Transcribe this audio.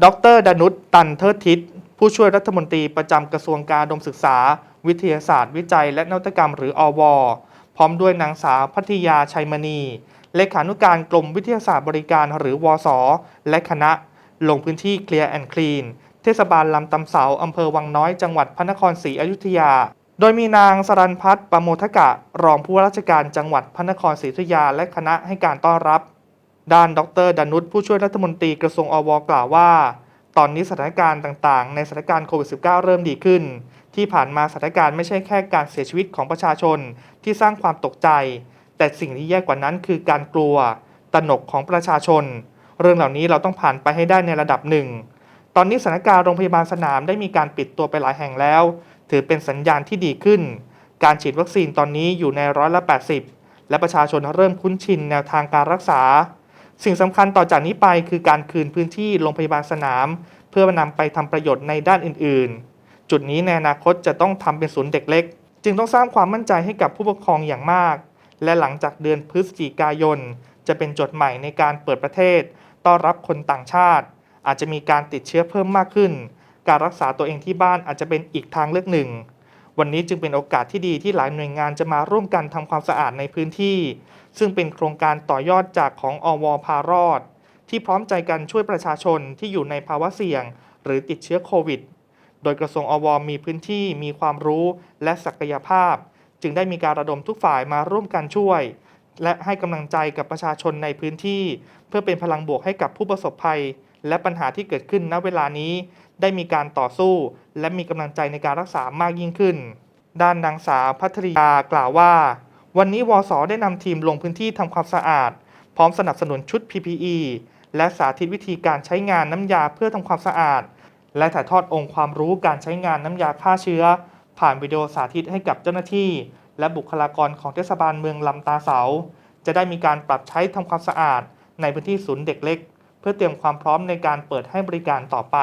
ดรดนุชตันเทิดทิศผู้ช่วยรัฐมนตรีประจำกระทรวงการดมศึกษา วิทยาศาสตร์ วิจัย และนวัตกรรมหรืออว พร้อมด้วยนางสาวพัทยาชัยมณี เลขานุการกรมวิทยาศาสตร์บริการหรือวส และคณะ ลงพื้นที่เคลียร์แอนด์คลีนเทศบาลลำตำเสาอำเภอวังน้อยจังหวัดพระนครศรีอยุธยา โดยมีนางสรันพัฒน์ประโมทกะ รองผู้ว่าราชการจังหวัดพระนครศรีอยุธยา และคณะให้การต้อนรับ ด้านดรดนุชผู้ช่วยรัฐมนตรีกระทรวงอวกล่าวว่า ตอนนี้สถานการณ์ต่างๆ ในสถานการณ์โควิด -19 เริ่มดีขึ้น ที่ผ่านมาสถานการณ์ไม่ใช่แค่การเสียชีวิตของประชาชนที่สร้างความตกใจ แต่สิ่งที่แย่กว่านั้นคือการกลัวตระหนกของประชาชน เรื่องเหล่านี้เราต้องผ่านไปให้ได้ในระดับหนึ่ง ตอนนี้สถานการณ์โรงพยาบาลสนามได้มีการปิดตัวไปหลายแห่งแล้ว ถือเป็นสัญญาณที่ดีขึ้น การฉีดวัคซีนตอนนี้อยู่ในร้อยละ 80 และประชาชนเริ่มคุ้นชินแนวทางการรักษา สิ่งสำคัญต่อจากนี้ไปคือการคืนพื้นที่โรงพยาบาลสนาม เพื่อนำไปทำประโยชน์ในด้านอื่น ๆ จุดนี้ในอนาคตจะต้องทำเป็นศูนย์เด็กเล็ก จึงต้องสร้างความมั่นใจให้กับผู้ปกครองอย่างมาก และหลังจากเดือนพฤศจิกายน จะเป็นจุดใหม่ในการเปิดประเทศ ต้อนรับคนต่างชาติ อาจจะมีการติดเชื้อเพิ่มมากขึ้น การรักษาตัวเองที่บ้านอาจจะเป็นอีกทางเลือกหนึ่ง วันนี้จึงเป็นโอกาสที่ดีที่หลายหน่วยงานจะมาร่วมกันทำความสะอาดในพื้นที่ ซึ่งเป็นโครงการต่อยอดจากของอวพารอด ที่พร้อมใจกันช่วยประชาชนที่อยู่ในภาวะเสี่ยง หรือติดเชื้อโควิด โดยกระทรวงอวมีพื้นที่มีความรู้และศักยภาพ จึงได้มีการระดมทุกฝ่ายมาร่วมกันช่วย และให้กำลังใจกับประชาชนในพื้นที่ เพื่อเป็นพลังบวกให้กับผู้ประสบภัย และปัญหาที่เกิดขึ้นณเวลานี้ ได้มีการต่อสู้ และมีกำลังใจในการรักษามากยิ่งขึ้น ด้านนางสาวพัทริยากล่าวว่า วันนี้วสได้นำทีมลงพื้นที่ทำความสะอาด พร้อมสนับสนุนชุด PPE และสาธิตวิธีการใช้งานน้ำยาเพื่อทำความสะอาด และถ่ายทอดองค์ความรู้การใช้งานน้ำยาฆ่าเชื้อ ผ่านวิดีโอสาธิตให้กับเจ้าหน้าที่ และบุคลากรของเทศบาลเมืองลำตาเสา จะได้มีการปรับใช้ทำความสะอาด ในพื้นที่ศูนย์เด็กเล็ก เพื่อเตรียมความพร้อมในการเปิดให้บริการต่อไป